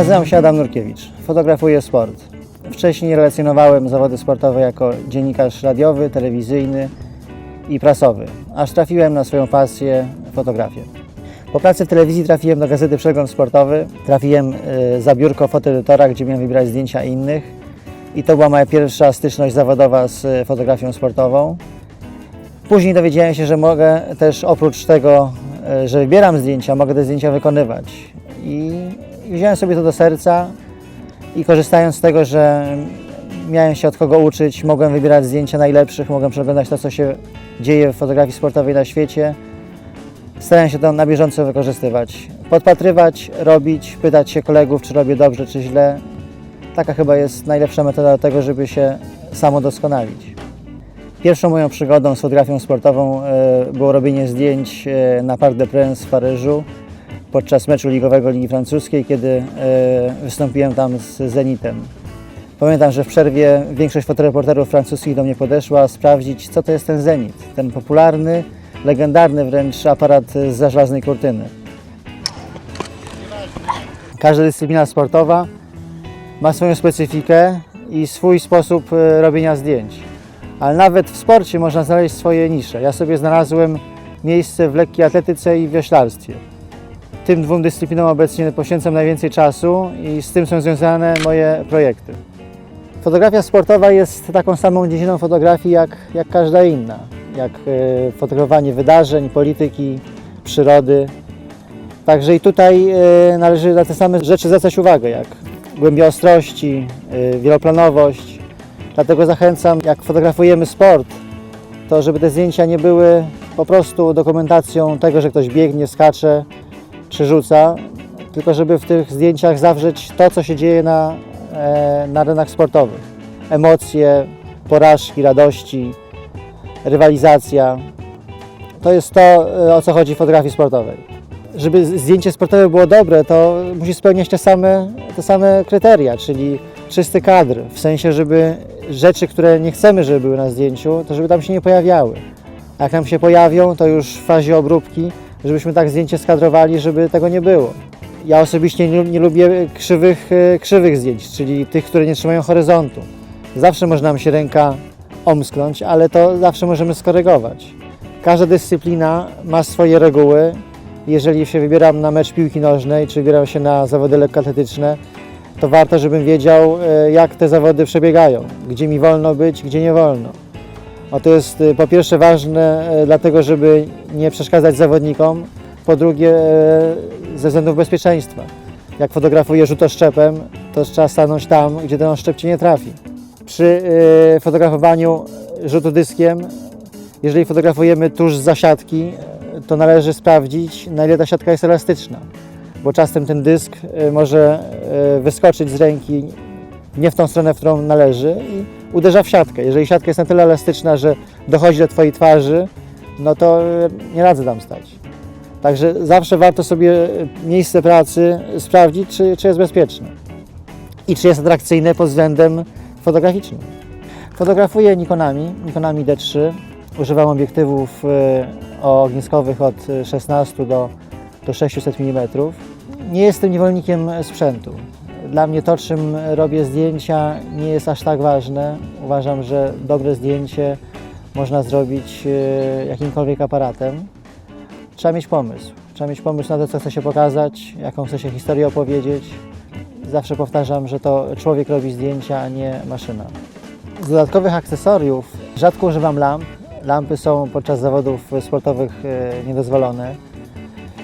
Nazywam się Adam Nurkiewicz. Fotografuję sport. Wcześniej relacjonowałem zawody sportowe jako dziennikarz radiowy, telewizyjny i prasowy, aż trafiłem na swoją pasję fotografię. Po pracy w telewizji trafiłem do gazety Przegląd Sportowy. Trafiłem y, za biurko fotoedytora, gdzie miałem wybierać zdjęcia innych. I to była moja pierwsza styczność zawodowa z fotografią sportową. Później dowiedziałem się, że mogę też oprócz tego, y, że wybieram zdjęcia, mogę te zdjęcia wykonywać. I wziąłem sobie to do serca i korzystając z tego, że miałem się od kogo uczyć, mogłem wybierać zdjęcia najlepszych, mogłem przeglądać to, co się dzieje w fotografii sportowej na świecie. Starałem się to na bieżąco wykorzystywać. Podpatrywać, robić, pytać się kolegów, czy robię dobrze, czy źle. Taka chyba jest najlepsza metoda do tego, żeby się samo doskonalić. Pierwszą moją przygodą z fotografią sportową e, było robienie zdjęć e, na Parc des Princes w Paryżu podczas meczu ligowego Ligi Francuskiej, kiedy e, wystąpiłem tam z Zenitem. Pamiętam, że w przerwie większość fotoreporterów francuskich do mnie podeszła sprawdzić, co to jest ten Zenit, ten popularny, legendarny wręcz aparat z żelaznej kurtyny. Każda dyscyplina sportowa ma swoją specyfikę i swój sposób e, robienia zdjęć. Ale nawet w sporcie można znaleźć swoje nisze. Ja sobie znalazłem miejsce w lekkiej atletyce i w wioślarstwie. Tym dwóm dyscyplinom obecnie poświęcam najwięcej czasu i z tym są związane moje projekty. Fotografia sportowa jest taką samą dziedziną fotografii jak, jak każda inna. Jak e, fotografowanie wydarzeń, polityki, przyrody. Także i tutaj e, należy na te same rzeczy zwracać uwagę, jak głębia ostrości, e, wieloplanowość. Dlatego zachęcam, jak fotografujemy sport, to żeby te zdjęcia nie były po prostu dokumentacją tego, że ktoś biegnie, skacze czy rzuca, tylko żeby w tych zdjęciach zawrzeć to, co się dzieje na, e, na arenach sportowych. Emocje, porażki, radości, rywalizacja. To jest to, e, o co chodzi w fotografii sportowej. Żeby zdjęcie sportowe było dobre, to musi spełniać te same, te same kryteria, czyli czysty kadr, w sensie, żeby rzeczy, które nie chcemy, żeby były na zdjęciu, to żeby tam się nie pojawiały. A jak nam się pojawią, to już w fazie obróbki, żebyśmy tak zdjęcie skadrowali, żeby tego nie było. Ja osobiście nie, nie lubię krzywych, e, krzywych zdjęć, czyli tych, które nie trzymają horyzontu. Zawsze może nam się ręka omsknąć, ale to zawsze możemy skorygować. Każda dyscyplina ma swoje reguły. Jeżeli się wybieram na mecz piłki nożnej, czy wybieram się na zawody lekkoatletyczne, to warto, żebym wiedział, e, jak te zawody przebiegają, gdzie mi wolno być, gdzie nie wolno. A to jest e, po pierwsze ważne, e, dlatego żeby nie przeszkadzać zawodnikom, po drugie e, ze względów bezpieczeństwa. Jak fotografuję rzutoszczepem, to trzeba stanąć tam, gdzie ten oszczep Cię nie trafi. Przy fotografowaniu rzutu dyskiem, jeżeli fotografujemy tuż za siatki, to należy sprawdzić, na ile ta siatka jest elastyczna, bo czasem ten dysk może wyskoczyć z ręki nie w tą stronę, w którą należy i uderza w siatkę. Jeżeli siatka jest na tyle elastyczna, że dochodzi do Twojej twarzy, no to e, nie radzę tam stać. Także zawsze warto sobie miejsce pracy sprawdzić, czy, czy jest bezpieczne i czy jest atrakcyjne pod względem fotograficznym. Fotografuję Nikonami, Nikonami D3. Używam obiektywów e, ogniskowych od 16 do, do 600 mm. Nie jestem niewolnikiem sprzętu. Dla mnie to, czym robię zdjęcia, nie jest aż tak ważne. Uważam, że dobre zdjęcie można zrobić e, jakimkolwiek aparatem. Trzeba mieć pomysł. Trzeba mieć pomysł na to, co chce się pokazać, jaką chce się historię opowiedzieć. Zawsze powtarzam, że to człowiek robi zdjęcia, a nie maszyna. Z dodatkowych akcesoriów rzadko używam lamp. Lampy są podczas zawodów sportowych e, niedozwolone.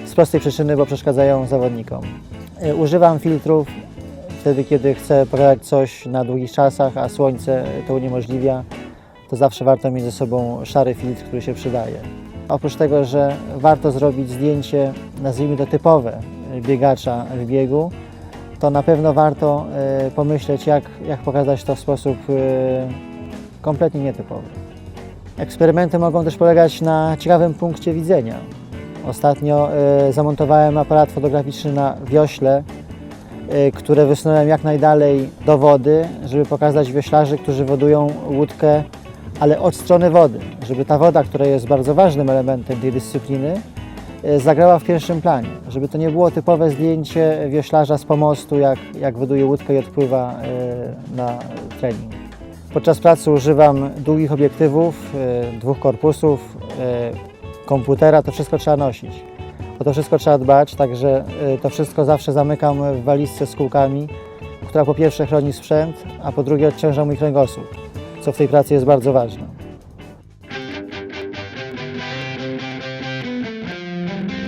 Z prostej przyczyny, bo przeszkadzają zawodnikom. E, Używam filtrów wtedy, kiedy chcę pokazać coś na długich czasach, a słońce to uniemożliwia. To zawsze warto mieć ze sobą szary filtr, który się przydaje. Oprócz tego, że warto zrobić zdjęcie, nazwijmy to typowe, biegacza w biegu, to na pewno warto e, pomyśleć, jak, jak pokazać to w sposób e, kompletnie nietypowy. Eksperymenty mogą też polegać na ciekawym punkcie widzenia. Ostatnio e, zamontowałem aparat fotograficzny na wiośle, które wysunąłem jak najdalej do wody, żeby pokazać wioślarzy, którzy wodują łódkę, ale od strony wody, żeby ta woda, która jest bardzo ważnym elementem tej dyscypliny, e, zagrała w pierwszym planie, żeby to nie było typowe zdjęcie wioślarza z pomostu, jak, jak wyduje łódkę i odpływa e, na trening. Podczas pracy używam długich obiektywów, dwóch korpusów, komputera, to wszystko trzeba nosić. O to wszystko trzeba dbać, także e, to wszystko zawsze zamykam w walizce z kółkami, która po pierwsze chroni sprzęt, a po drugie odciąża mój kręgosłup, co w tej pracy jest bardzo ważne.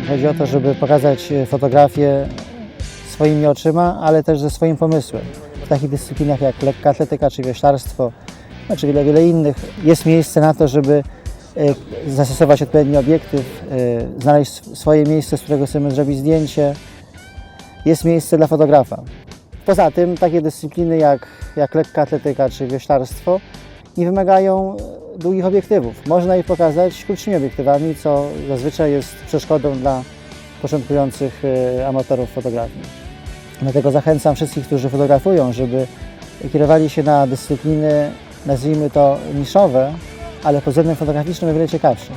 Chodzi o to, żeby pokazać e, fotografię swoimi oczyma, ale też ze swoim pomysłem. W takich dyscyplinach jak lekka atletyka czy wioślarstwo, no, czy wiele, wiele innych, jest miejsce na to, żeby zastosować odpowiedni obiektyw, e, znaleźć sw- swoje miejsce, z którego chcemy zrobić zdjęcie. Jest miejsce dla fotografa. Poza tym takie dyscypliny jak, jak lekka atletyka czy wioślarstwo nie wymagają e, długich obiektywów. Można je pokazać krótszymi obiektywami, co zazwyczaj jest przeszkodą dla początkujących e, amatorów fotografii. Dlatego zachęcam wszystkich, którzy fotografują, żeby kierowali się na dyscypliny, nazwijmy to niszowe, ale pod względem fotograficznym o wiele ciekawsze.